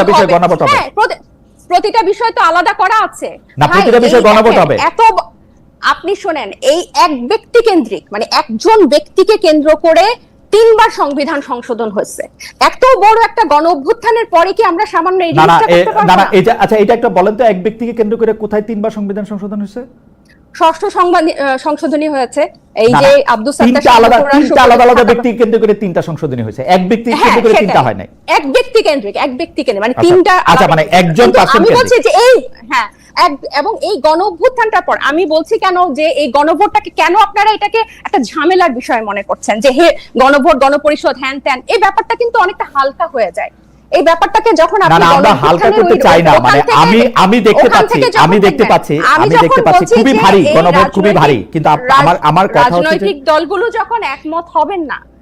প্রতিটা বিষয়। গণভোট হবে হ্যাঁ, প্রতিটা বিষয় তো আলাদা করা আছে না, প্রতিটা বিষয় গণভোট হবে। এত আপনি শোনেন এই এক ব্যক্তি কেন্দ্রিক মানে একজন ব্যক্তিকে কেন্দ্র করে তিনবার সংবিধান সংশোধন হয়েছে এত বড় একটা গণ অভ্যুত্থানের পরে কি আমরা সামান্য এই জিনিসটা করতে পারব না না? এটা আচ্ছা এটা একটা বলেন তো এক ব্যক্তিকে কেন্দ্র করে কোথায় তিনবার সংবিধান সংশোধন হয়েছে ষষ্ঠ সংবাদ- সংশোধনী হয়েছে। এই যে আব্দুল সাত্তার তিনটা আলাদা তিনটা আলাদা আলাদা কোর্ট ব্যক্তিকে কেন্দ্র করে তিনটা সংশোধনী হয়েছে। এক ব্যক্তি হ্যাঁ, কেন্দ্র করে তিনটা হয় নাই। এক ব্যক্তি কেন্দ্রিক এক ব্যক্তি কেন্দ্রিক। মানে আচ্ছা, তিনটা আচ্ছা, মানে একজন আমি বলছি যে এই হ্যাঁ এবং এই গণ অভ্যুত্থানটার পর আমি বলছি কেন যে এই গণভোটটাকে কেন আপনারা এটাকে একটা ঝামেলার বিষয় মনে করছেন? যে হে গণভোট গণপরিষদ হ্যান ত্যান এই ব্যাপারটা কিন্তু অনেকটা হালকা হয়ে যায়। এই ব্যাপারটাকে যখন আপনি আমরা হালকা করতে চাই না মানে আমি আমি দেখতে পাচ্ছি আমি দেখতে পাচ্ছি আমি দেখতে পাচ্ছি খুবই ভারী গণভোট খুবই ভারী। কিন্তু আমার আমার কথা হচ্ছে রাজনৈতিক দলগুলো যখন একমত হবেন না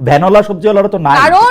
ভ্যানওয়ালা সবজিওয়ালারা তো নাই কারণ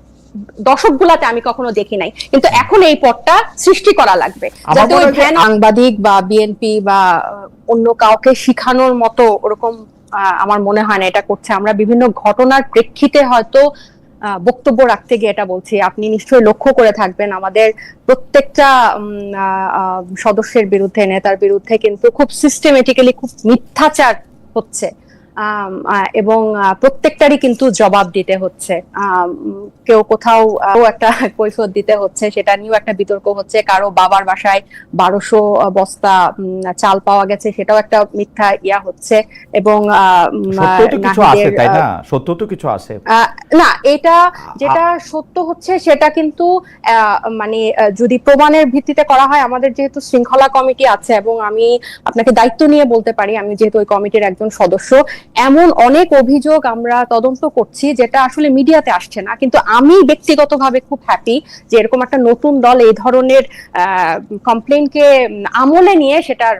দশক গুলাতে আমি কখনো দেখি নাই। কিন্তু এখন এই পথটা সৃষ্টি করা লাগবে। যাতে ওই সাংবাদিক বা বিএনপি বা অন্য কাউকে শিখানোর মতো ওরকম আমার মনে হয় না এটা করছে। আমরা বিভিন্ন ঘটনার প্রেক্ষিতে হয়তো আহ, বক্তব্য রাখতে গিয়ে এটা বলছি। আপনি নিশ্চয়ই লক্ষ্য করে থাকবেন আমাদের প্রত্যেকটা সদস্যের বিরুদ্ধে নেতার বিরুদ্ধে কিন্তু খুব সিস্টেমেটিক্যালি খুব মিথ্যাচার হচ্ছে। এবং প্রত্যেকটারই কিন্তু জবাব দিতে হচ্ছে। কেউ কোথাও একটা কৈফত দিতে হচ্ছে সেটা নিয়েও একটা বিতর্ক হচ্ছে। কারও বাবার বাসায় বারোশো বস্তা চাল পাওয়া গেছে সেটাও একটা মিথ্যা ইয়া হচ্ছে এবং সত্য তো কিছু আছে না? এটা যেটা সত্য হচ্ছে সেটা কিন্তু আহ, মানে যদি প্রমাণের ভিত্তিতে করা হয় আমাদের যেহেতু শৃঙ্খলা কমিটি আছে এবং আমি আপনাকে দায়িত্ব নিয়ে বলতে পারি আমি যেহেতু ওই কমিটির একজন সদস্য এমন অনেক অভিযোগ আমরা তদন্ত করছি যেটা আসলে মিডিয়াতে আসছে না। কিন্তু আমি ব্যক্তিগতভাবে খুব হ্যাপি যে এরকম একটা নতুন দল এই ধরনের কমপ্লেনকে আমলে নিয়ে সেটার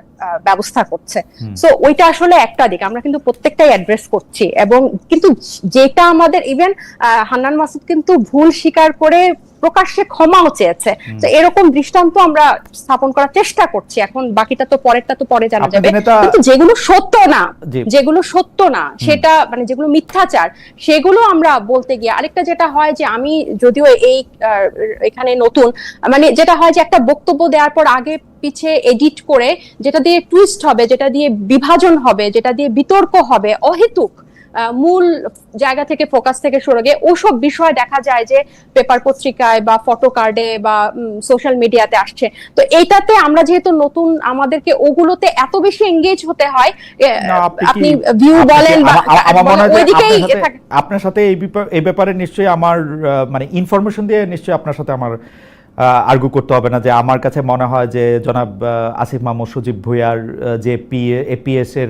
ব্যবস্থা করছে। সো ওইটা আসলে একটা দিক। আমরা কিন্তু প্রত্যেকটাই অ্যাড্রেস করছি এবং কিন্তু যেটা আমাদের ইভেন হান্নান মাসুদ কিন্তু ভুল স্বীকার করে প্রকাশ্যে ক্ষমাও চেয়েছে। তো এরকম দৃষ্টান্ত আমরা স্থাপন করার চেষ্টা করছি। এখন বাকিটা তো পরেরটা তো পরে জানা যাবে। কিন্তু যেগুলো সত্য না যেগুলো সত্য না সেটা মানে যেগুলো মিথ্যাচার সেগুলো আমরা বলতে গিয়ে আরেকটা যেটা হয় যে আমি যদিও এই এখানে নতুন মানে যেটা হয় যে একটা বক্তব্য দেওয়ার পর আগে পিছে এডিট করে যেটা দিয়ে টুইস্ট হবে যেটা দিয়ে বিভাজন হবে যেটা দিয়ে বিতর্ক হবে অহেতুক মূল জায়গা থেকে ফোকাস থেকে সরে গিয়ে ওসব বিষয় দেখা যায় যে পেপার পত্রিকায় বা ফটো কার্ডে বা সোশ্যাল মিডিয়াতে আসছে তো এইটাতে আমরা যেহেতু নতুন আমাদেরকে ওগুলোতে এত বেশি এঙ্গেজ হতে হয় আপনি ভিউ বলেন বা ওইদিকেই। আপনার সাথে এই ব্যাপারে নিশ্চয়ই আমার মানে ইনফরমেশন দিয়ে নিশ্চয়ই আপনার সাথে আমার আর্গু করতে হবে না যে আমার কাছে মনে হয় যে জনাব আসিফ মামু সজীব ভুইয়ার যে পি এপিএস এর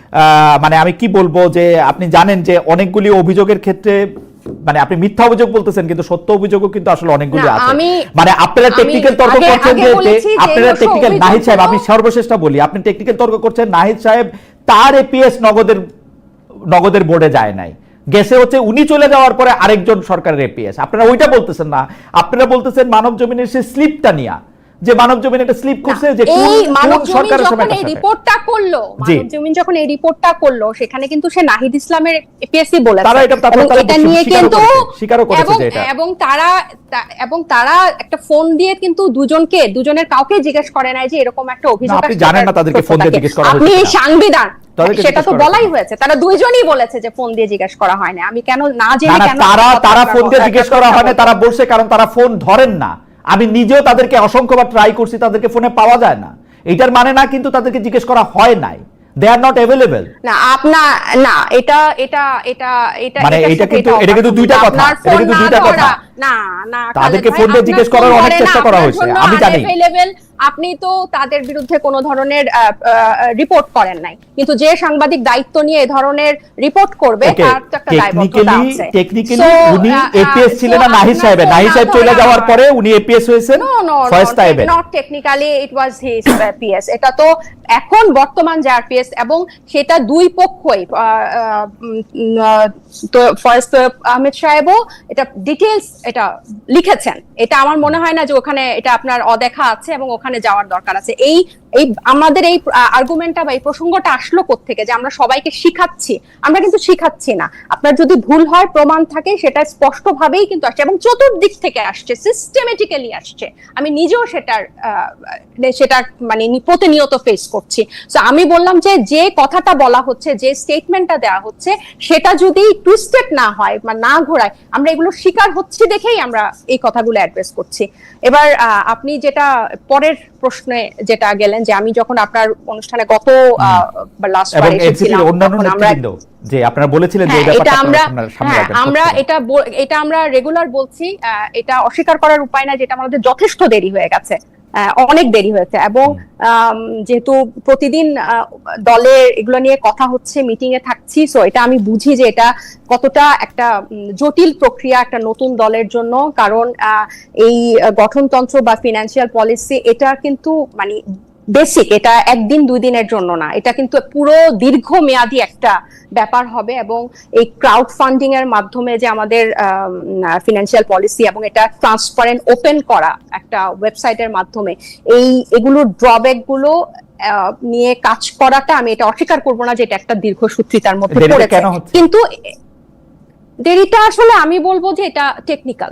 মানে আমি কি বলব যে আপনি জানেন যে অনেকগুলি অভিযোগের ক্ষেত্রে মানে আপনি মিথ্যা অভিযোগ বলতেছেন কিন্তু সত্য অভিযোগও কিন্তু আসলে অনেকগুলি আছে। মানে আপনারা টেকনিক্যাল তর্ক করছেন যে আপনারা টেকনিক্যাল নাহিদ সাহেব আমি সর্বশেষটা বলি আপনি টেকনিক্যাল তর্ক করছেন নাহিদ সাহেব তার এপিএস নগদের নগদের বোর্ডে যায় নাই। গেছে হচ্ছে উনি চলে যাওয়ার পরে আরেকজন সরকারের এপিএস আপনারা ওইটা বলতেছেন না। আপনারা বলতেছেন মানব জমিনের সে স্লিপটা নিয়া। যে মানব জমিন একটা স্লিপ করছে যে এই মানব সময় যখন এই রিপোর্টটা করল মানব জমিন যখন এই রিপোর্টটা করল সেখানে কিন্তু সে নাহিদ ইসলামের এপিএসসি বলেছে। তারা এটা- এটা নিয়ে কিন্তু স্বীকারও করেছে যে এটা। এবং তারা এবং তারা একটা ফোন দিয়ে কিন্তু দুজনকে দুজনের কাউকে জিজ্ঞেস করে নাই যে এরকম একটা অভিযোগ আপনি জানেন না তাদেরকে ফোন দিয়ে জিজ্ঞেস করা হয়েছে আপনি সাংবিধান। সেটা তো বলাই হয়েছে। তারা দুইজনই বলেছে যে ফোন দিয়ে জিজ্ঞেস করা হয় না আমি কেন না না জেনে কেন তারা তারা ফোন দিয়ে জিজ্ঞেস করা হয় না তারা বলছে কারণ তারা ফোন ধরেন না। আমি নিজেও তাদেরকে অসংখ্যবার ট্রাই করছি তাদেরকে ফোনে পাওয়া যায় না এটার মানে না কিন্তু তাদেরকে জিজ্ঞেস করা হয় নাই দে আর নট অ্যাভেলেবল না আপনার না এটা এটা এটা এটা মানে এটা কিন্তু- এটা কিন্তু দুইটা কথা। এটা কিন্তু দুইটা কথা। না না তাদেরকে ফোন দিয়ে জিজ্ঞেস করার অনেক চেষ্টা করা হয়েছে, আমি জানি। আপনি তো তাদের বিরুদ্ধে কোনো ধরনের রিপোর্ট করেন নাই। কিন্তু যে সাংবাদিক দায়িত্ব নিয়ে এ ধরনের রিপোর্ট করবে তার তো একটা দায়বদ্ধতা আছে। টেকনিক্যালি উনি এপিএস ছিলেন না নাহিদ আপনার সাহেবের। ফোন নাহিদ না সাহেব চলে যাওয়ার পরে উনি এপিএস হয়েছেন no, সাহেবের not technically it was his uh, এটা তো এখন বর্তমান যে আরপিএস এবং সেটা দুই পক্ষই তো ফয়েজ আহমেদ সাহেবও এটা ডিটেলস এটা লিখেছেন। এটা আমার মনে হয় না যে ওখানে এটা আপনার অদেখা আছে এবং ওখানে যাওয়ার দরকার আছে। এই এই আমাদের এই আর্গুমেন্টটা বা এই প্রসঙ্গটা আসলো থেকে যে আমরা সবাইকে শিখাচ্ছি। আমরা কিন্তু শিখাচ্ছি না। আপনার যদি ভুল হয়, প্রমাণ থাকে, সেটা স্পষ্টভাবেই কিন্তু আসছে এবং চতুর্দিক থেকে আসছে সিস্টেমেটিক্যালি আসছে। আমি নিজেও সেটার সেটা মানে প্রতিনিয়ত ফেস করছি। তো আমি বললাম যে যে কথাটা বলা হচ্ছে, যে স্টেটমেন্টটা দেওয়া হচ্ছে, সেটা যদি টু টুইস্টেড না হয় বা না ঘোরায়, আমরা এগুলো শিকার হচ্ছি দেখেই আমরা এই কথাগুলো অ্যাড্রেস করছি। এবার আপনি যেটা পরের প্রশ্নে যেটা গেলেন যে আমি যখন আপনার অনুষ্ঠানে গত লাস্ট বার এসেছিলাম আমরা যে আপনারা বলেছিলেন যে হ্যাঁ, এটা আমরা হ্যাঁ, আমরা এটা এটা আমরা রেগুলার বলছি এটা অস্বীকার করার উপায় না যেটা আমাদের যথেষ্ট দেরি হয়ে গেছে। অনেক দেরি হয়েছে এবং যেহেতু প্রতিদিন দলের দলে এগুলো নিয়ে কথা হচ্ছে মিটিং এ থাকছি সো এটা আমি বুঝি যে এটা কতটা একটা জটিল প্রক্রিয়া একটা নতুন দলের জন্য কারণ আহ, এই গঠনতন্ত্র বা ফিনান্সিয়াল পলিসি এটা কিন্তু মানে বেসিক এটা একদিন দুই দিনের জন্য না এটা কিন্তু পুরো দীর্ঘমেয়াদী একটা ব্যাপার হবে এবং এই ক্রাউড ফান্ডিং এর মাধ্যমে যে আমাদের ফিনান্সিয়াল পলিসি এবং এটা ট্রান্সপারেন্ট ওপেন করা একটা ওয়েবসাইটের মাধ্যমে এই এগুলোর ড্রব্যাকগুলো নিয়ে কাজ করাটা আমি এটা অস্বীকার করব না যে এটা একটা দীর্ঘসূত্রিতার মধ্যে পড়েছে। কিন্তু দেরিটা আসলে আমি বলব যে এটা টেকনিক্যাল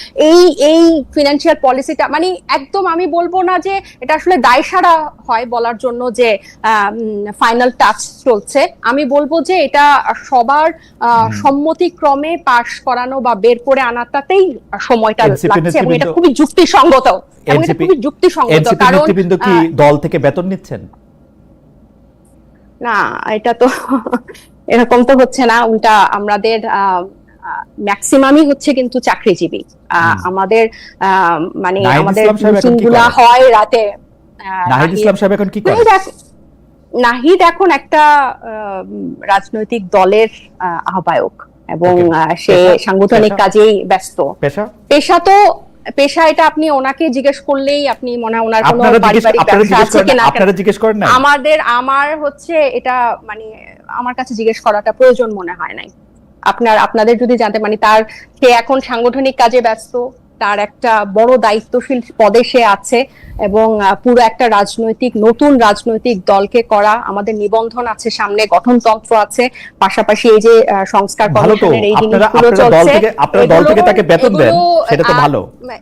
এই এই ফিনান্সিয়াল পলিসিটা মানে একদম আমি বলব না যে এটা আসলে দায়সারা হয় বলার জন্য যে ফাইনাল টাচ চলছে। আমি বলব যে এটা সবার আহ, সম্মতিক্রমে পাশ করানো বা বের করে আনাটাতেই সময়টা লাগছে। এবং এটা খুবই যুক্তিসঙ্গত। এবং এটা খুবই যুক্তিসঙ্গত। কারণ কি দল থেকে বেতন নিচ্ছেন? না এটা তো এরকম তো হচ্ছে না। উল্টা আমাদের ম্যাক্সিমামই হচ্ছে কিন্তু চাকরিজীবী। আমাদের আহ, মানে আমাদের ইসলাম সাহেব এখন মিটিং কি গুলা করেন? হয় রাতে নাহিদ ইসলাম সাহেব এখন কি করেন নাহিদ এখন একটা রাজনৈতিক দলের আহ্বায়ক এবং সে সাংগঠনিক কাজেই ব্যস্ত। পেশা? পেশা তো পেশা এটা আপনি ওনাকে জিজ্ঞেস করলেই আপনি মনে হয় ওনার কোনো পারিবারিক ব্যবসা আছে কিনা? আপনারা জিজ্ঞেস করেন না আমাদের আমার হচ্ছে এটা মানে আমার কাছে জিজ্ঞেস করাটা প্রয়োজন মনে হয় নাই। আপনার আপনাদের যদি জানতে মানে তার সে এখন সাংগঠনিক কাজে ব্যস্ত তার একটা বড় দায়িত্বশীল পদে সে আছে এবং পুরো একটা রাজনৈতিক নতুন রাজনৈতিক দলকে করা আমাদের নিবন্ধন আছে সামনে গঠনতন্ত্র আছে পাশাপাশি এই যে সংস্কার কমিশনের এই জিনিসগুলো আপনারা দল চলছে থেকে আপনারা দল থেকে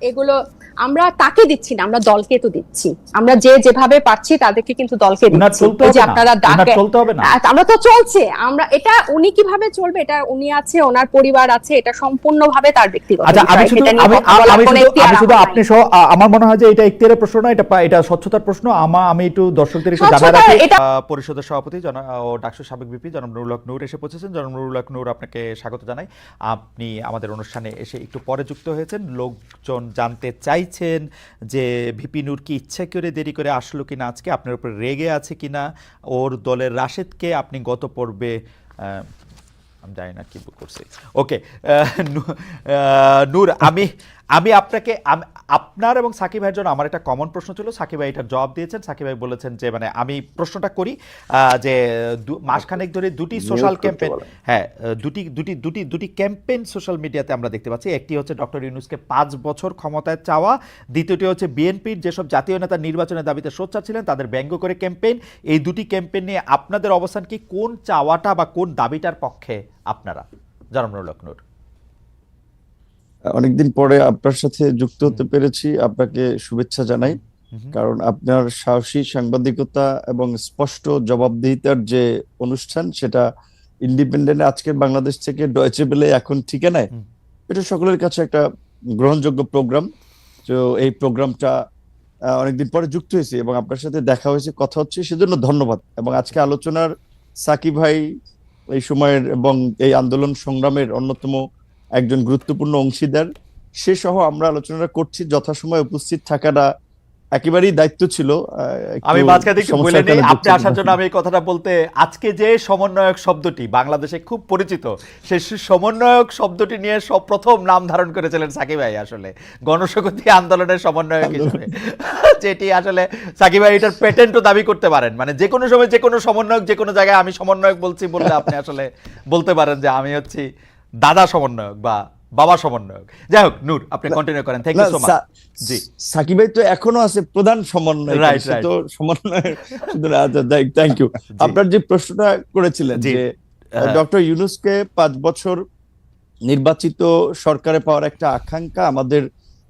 এগুলো- আমরা তাকে দিচ্ছি না আমরা দলকে তো দিচ্ছি। আমরা যে যেভাবে পারছি তাদেরকে কিন্তু দলকে দিচ্ছি। যে আপনারা ডাকে চলতে হবে না। আহ, আমরা তো চলছে। আমরা এটা উনি কীভাবে চলবে এটা উনি আছে ওনার পরিবার আছে এটা সম্পূর্ণভাবে তার ব্যক্তিগত আচ্ছা আমি শুধু আপনি সহ আমার মনে হয় যে এটা ইখতিয়ারের প্রশ্ন না এটা এটা স্বচ্ছতার প্রশ্ন। আমা আমি একটু দর্শকদের একটু স্বচ্ছতা, রাখি পরিষদের সভাপতি জন- ও ডাকসুর সাবেক বিপি জনাব নুরুল হক নূর এসে পৌঁছেছেন। জনাব নুরুল হক নূর আপনাকে স্বাগত জানাই। আপনি আমাদের অনুষ্ঠানে এসে একটু পরে যুক্ত হয়েছেন। লোকজন জানতে চাইছেন যে ভিপি নূর কি ইচ্ছে করে দেরি করে আসলো কিনা, আজকে আপনার উপর রেগে আছে কিনা, ওর দলের রাশেদকে আপনি গত পর্বে আমি জানি না কি করছি। ওকে নূর, আমি আমি আপনাকে আপনার এবং সাকিব ভাইয়ের জন্য আমার একটা কমন প্রশ্ন ছিল। সাকিব ভাই এটার জবাব দিয়েছেন। সাকিব ভাই বলেছেন যে মানে আমি প্রশ্নটা করি যে মাসখানেক ধরে দুটি সোশ্যাল করতে ক্যাম্পেইন হ্যাঁ দুটি দুটি দুটি দুটি ক্যাম্পেইন সোশ্যাল মিডিয়াতে আমরা দেখতে পাচ্ছি। একটি হচ্ছে ডক্টর ইউনুসকে পাঁচ বছর ক্ষমতায় চাওয়া। দ্বিতীয়টি হচ্ছে বিএনপির যেসব জাতীয় নেতা নির্বাচনের দাবিতে সোচ্চার ছিলেন তাদের ব্যঙ্গ করে ক্যাম্পেইন এই দুটি ক্যাম্পেইন নিয়ে আপনাদের অবস্থান কি? কোন চাওয়াটা বা কোন দাবিটার পক্ষে আপনারা? জানানুর লক্ষ্ণৌর অনেকদিন পরে আপনার সাথে যুক্ত হতে পেরেছি। আপনাকে শুভেচ্ছা জানাই। কারণ আপনার সাহসী সাংবাদিকতা এবং স্পষ্ট জবাবদিহিতার যে অনুষ্ঠান সেটা ইন্ডিপেন্ডেন্ট আজকের বাংলাদেশ থেকে ডয়েচে বেলে এখন ঠিকানায়। এটা সকলের কাছে একটা গ্রহণযোগ্য প্রোগ্রাম। তো এই প্রোগ্রামটা অনেকদিন পরে যুক্ত হয়েছে এবং আপনার সাথে দেখা হয়েছে কথা হচ্ছে সেজন্য ধন্যবাদ। এবং আজকে আলোচনার সাকিব ভাই এই সময়ের এবং এই আন্দোলন সংগ্রামের অন্যতম একজন গুরুত্বপূর্ণ অংশীদার। সে সহ আমরা আলোচনা করছি। যথাসময়ে উপস্থিত থাকাটা একেবারেই দায়িত্ব ছিল। আমি মাঝখানে একটু বলে নিই আপনি আসার জন্য আমি এই কথাটা বলতে আজকে যে সমন্বয়ক শব্দটি বাংলাদেশে খুব পরিচিত সু- সমন্বয়ক শব্দটি নিয়ে সব প্রথম নাম ধারণ করেছিলেন সাকিব ভাই আসলে। গণশক্তি আন্দোলনের সমন্বয়ক হিসেবে। যেটি আসলে সাকিব ভাই এটার পেটেন্টও দাবি করতে পারেন। মানে যে কোনো সময় যে কোনো সমন্বয়ক যে কোনো জায়গায় আমি সমন্বয়ক বলছি বললে আপনি আসলে বলতে পারেন যে আমি হচ্ছি দাদা সমন্বয়ক বা বাবা সমন্বয়ক। যাই হোক নূর আপনি কন্টিনিউ করেন। Thank you so much ji. Sakib ভাই তো এখনও আছে প্রধান সমন্বয় রাইট. তো সমন্বয় থ্যাংক ইউ আপনার যে প্রশ্নটা করেছিলেন যে। ডক্টর ইউনুসকে পাঁচ বছর নির্বাচিত সরকারে পাওয়ার একটা আকাঙ্ক্ষা আমাদের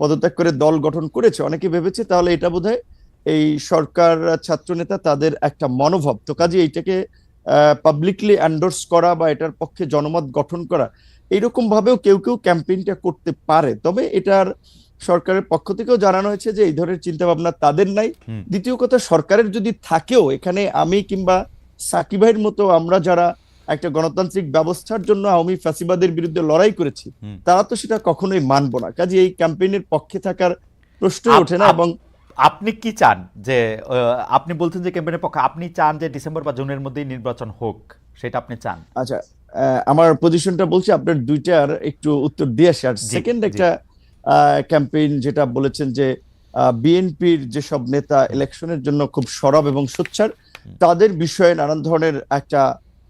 পদত্যাগ করে দল গঠন করেছে অনেকে ভেবেছে তাহলে এটা বোধহয় এই সরকার ছাত্র নেতা তাদের একটা মনোভাব। তো কাজে এইটাকে পাবলিকলি অ্যান্ডোর্স করা বা এটার পক্ষে জনমত গঠন করা এইরকম ভাবেও কেউ কেউ ক্যাম্পেইনটা করতে পারে। তবে এটার সরকারের পক্ষ থেকেও জানানো হয়েছে যে এই ধরনের চিন্তা ভাবনা তাদের নাই। দ্বিতীয় কথা সরকারের যদি থাকেও এখানে আমি কিংবা সাকিব ভাইয়ের মতো আমরা যারা একটা গণতান্ত্রিক ব্যবস্থার জন্য আওয়ামী ফ্যাসিবাদের বিরুদ্ধে লড়াই করেছি তারা তো সেটা কখনোই মানবো না। কাজে এই ক্যাম্পেইনের পক্ষে থাকার প্রশ্ন ওঠে না এবং আপনি কি চান যে আপনি বলছেন যে ক্যাম্পেইনের পক্ষে আপনি চান যে ডিসেম্বর বা জুনের মধ্যেই নির্বাচন হোক সেটা আপনি চান? আচ্ছা আমার পজিশনটা বলছি আপনার দুইটার একটু উত্তর দিয়ে আসি। আর সেকেন্ড। একটা ক্যাম্পেইন যেটা বলেছেন যে বিএনপির যেসব নেতা ইলেকশনের জন্য খুব সরব এবং সোচ্চার তাদের বিষয়ে নানান ধরনের একটা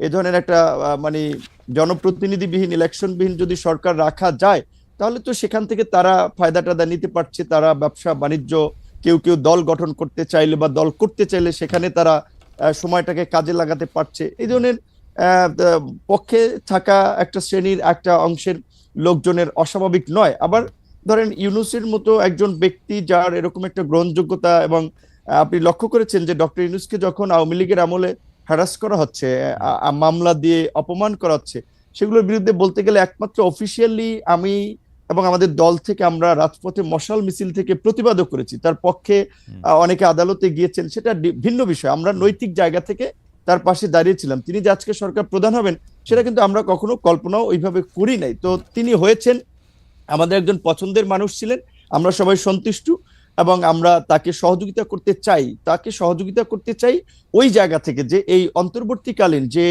এ ধরনের একটা মানে জনপ্রতিনিধিবিহীন, ইলেকশনবিহীন যদি সরকার রাখা যায়, তাহলে তো সেখান থেকে তারা ফায়দা টায়দা নিতে পারছে। তারা ব্যবসা, বাণিজ্য, কেউ কেউ দল গঠন করতে চাইলে বা দল করতে চাইলে সেখানে তারা সময়টাকে কাজে লাগাতে পারছে। এই ধরনের পক্ষে থাকা একটা শ্রেণির একটা অংশের লোকজনের অস্বাভাবিক নয়। আবার ধরেন ইউনুসের মতো একজন ব্যক্তি যার এরকম একটা গ্রহণযোগ্যতা এবং আপনি লক্ষ্য করেছেন যে ডক্টর ইউনুসকে যখন আওয়ামী লীগের আমলে হ্যারাস করা হচ্ছে মামলা দিয়ে অপমান করা হচ্ছে সেগুলোর বিরুদ্ধে বলতে গেলে একমাত্র অফিসিয়ালি আমি এবং আমাদের দল থেকে আমরা রাজপথে মশাল মিছিল থেকে প্রতিবাদও করেছি। তার পক্ষে অনেকে আদালতে গিয়েছেন সেটা ভিন্ন বিষয়। আমরা নৈতিক জায়গা থেকে তার পাশে দাঁড়িয়েছিলাম। তিনি যে আজকে সরকার প্রধান হবেন সেটা কিন্তু আমরা কখনো কল্পনাও ওইভাবে করি নাই। তো তিনি হয়েছেন আমাদের একজন পছন্দের মানুষ ছিলেন আমরা সবাই সন্তুষ্ট। এবং আমরা তাকে সহযোগিতা করতে চাই তাকে সহযোগিতা করতে চাই ওই জায়গা থেকে যে এই অন্তর্বর্তীকালীন যে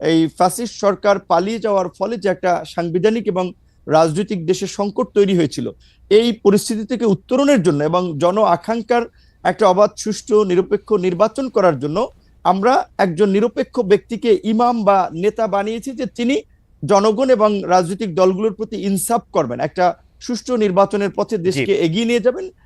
এই ফ্যাসিস্ট সরকার পালিয়ে যাওয়ার ফলে যে একটা সাংবিধানিক এবং রাজনৈতিক দেশে সংকট তৈরি হয়েছিল এই পরিস্থিতি থেকে উত্তরণের জন্য এবং জন আকাঙ্ক্ষার একটা অবাধ সুষ্ঠু নিরপেক্ষ নির্বাচন করার জন্য আমরা একজন নিরপেক্ষ ব্যক্তিকে ইমাম বা নেতা বানিয়েছি যে তিনি জনগণ এবং রাজনৈতিক দলগুলোর প্রতি ইনসাফ করবেন একটা সুষ্ঠু নির্বাচনের পথে দেশকে এগিয়ে নিয়ে যাবেন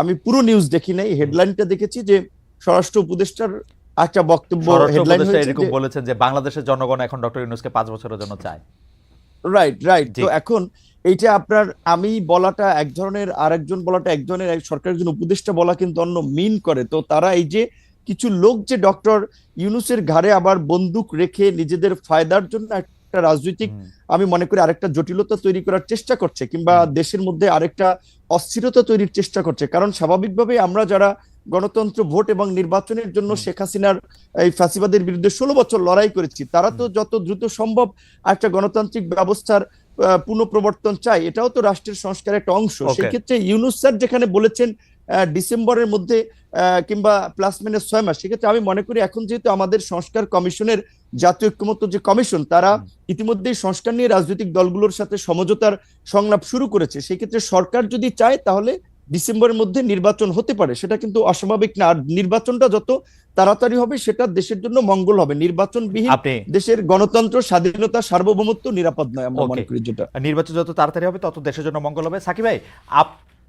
আমি পুরো নিউজ দেখি নাই হেডলাইনটা দেখেছি যে স্বরাষ্ট্র উপদেষ্টার একটা বক্তব্য হেডলাইন এরকম বলেছেন যে বাংলাদেশের জনগণ এখন ডক্টর ইউনুসকে পাঁচ বছরের জন্য চায়। রাইট রাইট তো এখন এইটা আপনার আমি বলাটা এক ধরনের আরেকজন বলাটা এক ধরনের সরকারের একজন উপদেষ্টা বলা কিন্তু অন্য মিন করে। তো তারা এই যে কিছু লোক যে ডক্টর ইউনুসের ঘাড়ে আবার বন্দুক রেখে নিজেদের ফায়দার জন্য একটা রাজনৈতিক আমি মনে করি আরেকটা জটিলতা তৈরি করার চেষ্টা করছে কিংবা দেশের মধ্যে আরেকটা অস্থিরতা তৈরির চেষ্টা করছে। কারণ স্বাভাবিকভাবে আমরা যারা গণতন্ত্র ভোট এবং নির্বাচনের জন্য শেখ হাসিনার এই ফাঁসিবাদের বিরুদ্ধে ষোলো বছর লড়াই করেছি তারা তো যত দ্রুত সম্ভব একটা গণতান্ত্রিক ব্যবস্থার পুনঃপ্রবর্তন চাই এটাও তো রাষ্ট্রের সংস্কারের একটা অংশ. সেই ইউনুস স্যার যেখানে বলেছেন ডিসেম্বরের মধ্যে কিংবা প্লাস মাইনাস ছয় মাস। সেক্ষেত্রে আমি মনে করি এখন যেহেতু আমাদের সংস্কার কমিশনের জাতীয় ঐক্যমত্য যে কমিশন তারা। ইতিমধ্যেই সংস্কার নিয়ে রাজনৈতিক দলগুলোর সাথে সমঝোতার সংলাপ শুরু করেছে। সেক্ষেত্রে সরকার যদি চায় তাহলে ডিসেম্বরের মধ্যে নির্বাচন হতে পারে। সেটা কিন্তু অস্বাভাবিক না। আর নির্বাচনটা যত তাড়াতাড়ি হবে সেটা দেশের জন্য মঙ্গল হবে। নির্বাচনবিহীন আপনি দেশের গণতন্ত্র স্বাধীনতা সার্বভৌমত্ব নিরাপদ নয় আমরা মনে করি যেটা। নির্বাচন যত তাড়াতাড়ি হবে তত দেশের জন্য মঙ্গল হবে। সাকিব ভাই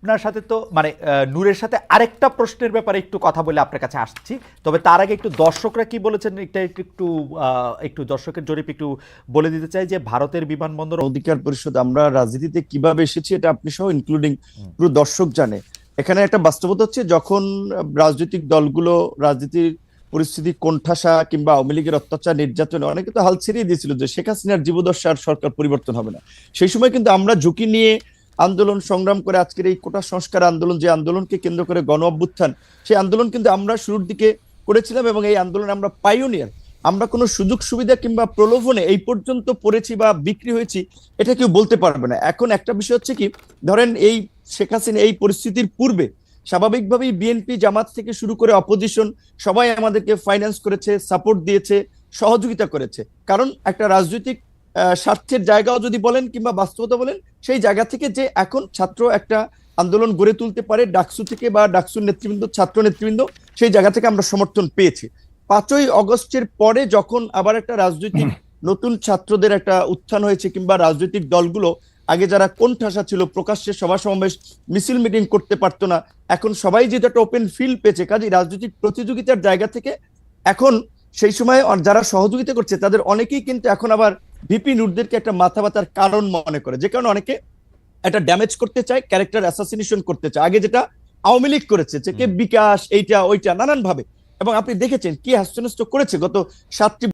আপনার সাথে তো মানে নূরের সাথে আরেকটা প্রশ্নের ব্যাপারে একটু কথা বলে আপনার কাছে আসছি। তবে তার আগে একটু দর্শকরা কি বলেছেন এটা একটু একটু একটু দর্শকের জরিপ একটু বলে দিতে চাই যে ভারতের বিমানবন্দর অধিকার পরিষদ আমরা রাজনীতিতে কীভাবে এসেছি এটা আপনি সহ ইনক্লুডিং পুরো দর্শক জানে। এখানে একটা বাস্তবতা হচ্ছে যখন রাজনৈতিক দলগুলো রাজনীতির পরিস্থিতি কোণঠাসা কিংবা আওয়ামী লীগের অত্যাচার নির্যাতনে অনেকে তো হাল ছেড়িয়ে দিয়েছিল যে শেখ হাসিনার জীবদশা আর সরকার পরিবর্তন হবে না। সেই সময় কিন্তু আমরা ঝুঁকি নিয়ে আন্দোলন সংগ্রাম করে আজকের এই কোটা সংস্কার আন্দোলন, যে আন্দোলনকে কেন্দ্র করে গণ অভ্যুত্থান, সেই আন্দোলন কিন্তু আমরা শুরুর দিকে করেছিলাম এবং এই আন্দোলনে আমরা পাইওনিয়ার আমরা কোনো সুযোগ সুবিধা কিংবা প্রলোভনে এই পর্যন্ত পড়েছি বা বিক্রি হয়েছি, এটা কেউ বলতে পারবে না। এখন একটা বিষয় হচ্ছে কি, ধরেন এই শেখ হাসিনা এই পরিস্থিতির পূর্বে স্বাভাবিকভাবেই বিএনপি জামাত থেকে শুরু করে অপোজিশন সবাই আমাদেরকে ফাইন্যান্স করেছে সাপোর্ট দিয়েছে, সহযোগিতা করেছে। কারণ একটা রাজনৈতিক স্বার্থের জায়গাও যদি বলেন কিংবা বাস্তবতা বলেন সেই জায়গা থেকে যে এখন ছাত্র একটা আন্দোলন গড়ে তুলতে পারে ডাকসু থেকে বা ডাকসুর নেতৃবৃন্দ ছাত্র নেতৃবৃন্দ সেই জায়গা থেকে আমরা সমর্থন পেয়েছি। পাঁচই অগস্টের পরে যখন আবার একটা রাজনৈতিক নতুন ছাত্রদের একটা উত্থান হয়েছে কিংবা রাজনৈতিক দলগুলো আগে যারা কোন ঠাসা ছিল প্রকাশ্যে সভা সমাবেশ মিছিল মিটিং করতে পারতো না এখন সবাই যেহেতু একটা ওপেন ফিল্ড পেয়েছে কাজে রাজনৈতিক প্রতিযোগিতার জায়গা থেকে এখন সেই সময় যারা সহযোগিতা করছে তাদের অনেকেই কিন্তু এখন আবার ভিপি নুরদেরকে একটা মাথা ব্যথার কারণ মনে করে যে কারণে অনেকে একটা ড্যামেজ করতে চায় ক্যারেক্টার অ্যাসাসিনেশন করতে চায়। আগে যেটা আওয়ামী লীগ করেছে যে কে বিকাশ এইটা ওইটা নানান ভাবে এবং আপনি দেখেছেন কি হাস্যনষ্ট করেছে গত সাতটি